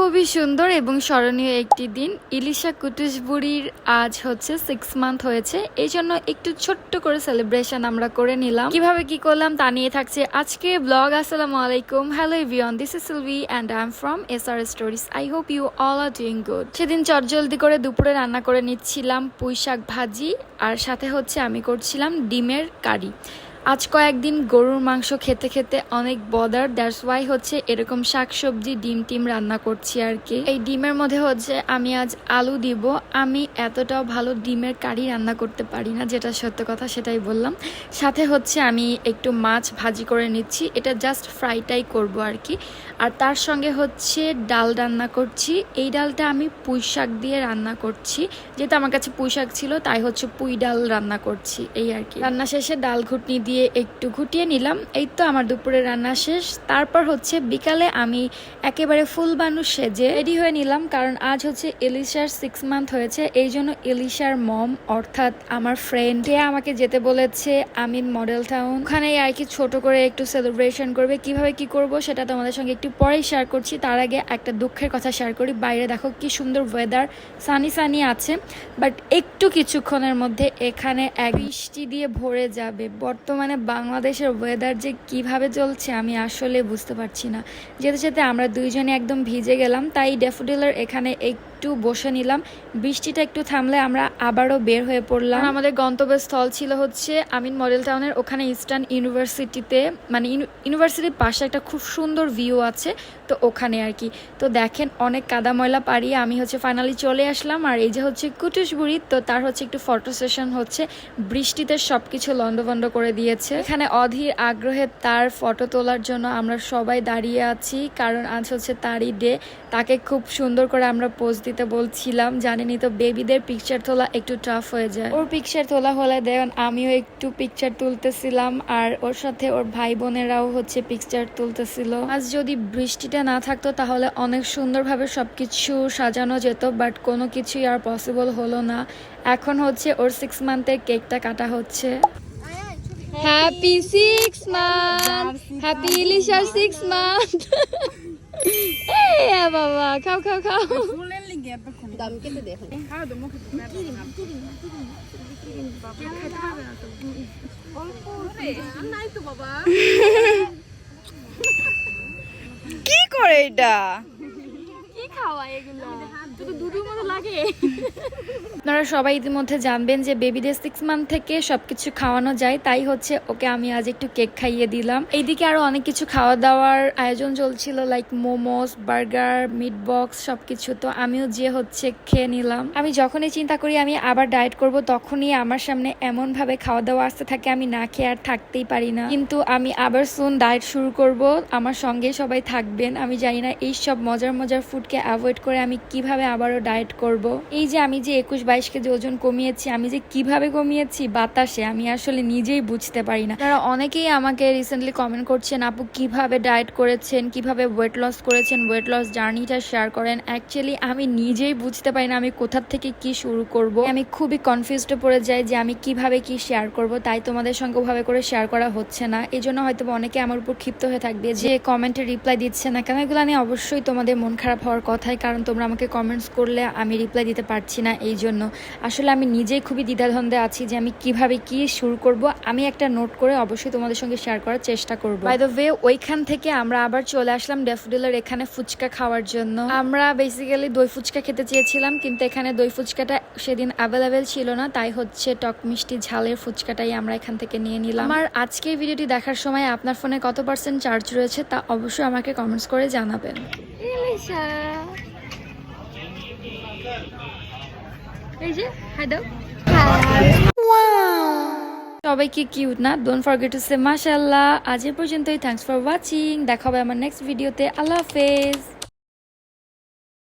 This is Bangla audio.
খুবই সুন্দর এবং স্মরণীয় একটি দিন। ইলিশা কুটুস বুড়ির আজ হচ্ছে সিক্স মান্থ হয়েছে। এই জন্য একটু ছোট্ট করে সেলিব্রেশন আমরা করে নিলাম। কীভাবে কি করলাম তা নিয়ে থাকছে আজকে ব্লগ আসসালামু আলাইকুম। Hello everyone this is Silvi and I am from S R stories I hope you all are doing good সেদিন চটজলদি করে দুপুরে রান্না করে নিচ্ছিলাম পুঁই শাক ভাজি, আর সাথে হচ্ছে আমি করছিলাম ডিমের কারি। আজ কয়েকদিন গরুর মাংস খেতে খেতে অনেক বদার দ্যাটস ওয়াই হচ্ছে এরকম শাকসবজি, ডিম টিম রান্না করছি আর কি। এই ডিমের মধ্যে হচ্ছে আমি আজ আলু দিব। আমি এতটাও ভালো ডিমের কারি রান্না করতে পারি না, যেটা সত্য কথা সেটাই বললাম। সাথে হচ্ছে আমি একটু মাছ ভাজি করে নিচ্ছি। এটা জাস্ট ফ্রাইটাই করব আর কি। আর তার সঙ্গে হচ্ছে ডাল রান্না করছি। এই ডালটা আমি পুঁই শাক দিয়ে রান্না করছি। যেহেতু আমার কাছে পুঁই শাক ছিল, তাই হচ্ছে পুঁই ডাল রান্না করছি, এই আর কি। রান্না শেষে ডাল ঘুটনি দিয়ে একটু ঘুটিয়ে নিলাম। এই তো আমার দুপুরে রান্না শেষ। তারপর হচ্ছে বিকালে আমি একেবারে ফুল বানু সেজে রেডি হয়ে নিলাম, কারণ আজ হচ্ছে এলিশার সিক্স মান্থ হয়েছে। এই জন্য এলিশার মম অর্থাৎ আমার ফ্রেন্ড আমাকে যেতে বলেছে, আমিন মডেল টাউন ওখানে আর কি ছোট করে একটু সেলিব্রেশন করবে। কীভাবে কি করব সেটা তোমাদের সঙ্গে একটু পরেই শেয়ার করছি। তার আগে একটা দুঃখের কথা শেয়ার করি। বাইরে দেখো কি সুন্দর ওয়েদার সানি সানি আছে। বাট একটু কিছুক্ষণের মধ্যে এখানে এক বৃষ্টি দিয়ে ভরে যাবে। বর্তমানে বাংলাদেশের ওয়েদার যে কীভাবে চলছে আমি আসলে বুঝতে পারছি না। যেতে যেতে আমরা দুইজনে একদম ভিজে গেলাম। তাই ড্যাফোডিলের এখানে একটু বসে নিলাম। বৃষ্টিটা একটু থামলে আমরা আবারও বের হয়ে পড়লাম। আমাদের গন্তব্যস্থল ছিল হচ্ছে আমিন মডেল টাউনের ওখানে ইস্টার্ন ইউনিভার্সিটিতে মানে ইউনি- ইউনিভার্সিটির পাশে একটা খুব সুন্দর ভিউ আছে, তো ওখানে আর কি। তো দেখেন অনেক কাদা ময়লা পাড়িয়ে আমি হচ্ছে ফাইনালি চলে আসলাম। আর এই যে হচ্ছে কুটুসবুড়ি, তো তার হচ্ছে একটু ফটো সেশন হচ্ছে। বৃষ্টিতে সবকিছু লন্ডভন্ড করে দিয়েছে। এখানে অধীর আগ্রহে তার ফটো তোলার জন্য আমরা সবাই দাঁড়িয়ে আছি, কারণ আজ হচ্ছে তারই ডে তাকে খুব সুন্দর করে আমরা পোজ দিতে বলছিলাম জানেনি তো বেবিদের পিকচার তোলা একটু টাফ হয়ে যায়। ওর পিকচার তোলা হলে দেখেন আমিও একটু পিকচার তুলতেছিলাম আর ওর সাথে ওর ভাই বোনেরাও হচ্ছে পিকচার তুলতেছিল। আজ যদি বৃষ্টিটা না থাকতো তাহলে অনেক সুন্দরভাবে সবকিছু সাজানো যেত বাট কোনো কিছুই আর পসিবল হলো না। এখন হচ্ছে ওর সিক্স মান্থের কেকটা কাটা হচ্ছে। হ্যাপি সিক্স মান্থ হ্যাপি ইলিশার সিক্স মান্থ এই বাবা, খাও খাও খাও। দাম কেটে দেখুন কি করে এটা? কি খাওয়া এগুলো? লাগে। আপনারা সবাই ইতিমধ্যে জানবেন যে বেবিদের সিক্স মান্থ থেকে সবকিছু খাওয়ানো যায়, তাই হচ্ছে ওকে আমি আজ একটু কেক খাইয়ে দিলাম। এইদিকে আরও অনেক কিছু খাওয়া দাওয়ার আয়োজন চলছিল like momos burger meat box সবকিছু। তো আমিও যে হচ্ছে খেয়ে নিলাম। আমি যখনই চিন্তা করি আমি আবার ডায়েট করব, তখনই আমার সামনে এমন ভাবে খাওয়া দাওয়া আসতে থাকে, আমি না খেয়ে আর থাকতেই পারি না। কিন্তু আমি আবার সুন ডায়েট শুরু করব, আমার সঙ্গে সবাই থাকবেন। আমি জানি না এই সব মজার মজার ফুডকে অ্যাভয়েড করে আমি কীভাবে আবারও ডায়েট করব। এই যে আমি যে একুশ বাইশ কেজি ওজন কমিয়েছি, আমি যে কীভাবে কমিয়েছি বাতাসে, আমি আসলে নিজেই বুঝতে পারি না। তারা অনেকেই আমাকে রিসেন্টলি কমেন্ট করছেন, আপু, কীভাবে ডায়েট করেছেন? কীভাবে ওয়েট লস করেছেন? ওয়েট লস জার্নিটা শেয়ার করেন? অ্যাকচুয়ালি আমি নিজেই বুঝতে পারি না আমি কোথার থেকে কি শুরু করব। আমি খুবই কনফিউজড পড়ে যাই যে আমি কীভাবে কি শেয়ার করব, তাই তোমাদের সঙ্গে ওভাবে করে শেয়ার করা হচ্ছে না। এই জন্য হয়তো অনেকে আমার উপর ক্ষিপ্ত হয়ে থাকবে যে কমেন্টে রিপ্লাই দিচ্ছে না কেন, এগুলো নিয়ে অবশ্যই তোমাদের মন খারাপ হওয়ার কথাই, কারণ তোমরা আমাকে কমেন্টস করলে আমি রিপ্লাই দিতে পারছি না এই জন্য। আসলে আমি নিজেই খুবই দ্বিধাদ্বন্দ্বে আছি যে আমি কীভাবে কি শুরু করব। আমি একটা নোট করে অবশ্যই তোমাদের সঙ্গে শেয়ার করার চেষ্টা করব। বাই দ্য ওয়ে ওইখান থেকে আমরা আবার চলে আসলাম ড্যাফোডিলের এখানে ফুচকা খাওয়ার জন্য। আমরা বেসিক্যালি দই ফুচকা খেতে চেয়েছিলাম, কিন্তু এখানে দই ফুচকাটা সেদিন অ্যাভেলেবেল ছিল না, তাই হচ্ছে টক মিষ্টি ঝালের ফুচকাটাই আমরা এখান থেকে নিয়ে নিলাম। আমার আজকের ভিডিওটি দেখার সময় আপনার ফোনে কত পার্সেন্ট চার্জ রয়েছে তা অবশ্যই আমাকে কমেন্টস করে জানাবেন। এই যে হাই দাও। সবাই কি কিউট না? ডোন্ট ফরগেট টু সে মাসাল্লাহ আজ এ পর্যন্তই থ্যাংকস ফর ওয়াচিং দেখা হবে আমার নেক্সট ভিডিওতে আল্লাহ হাফেজ।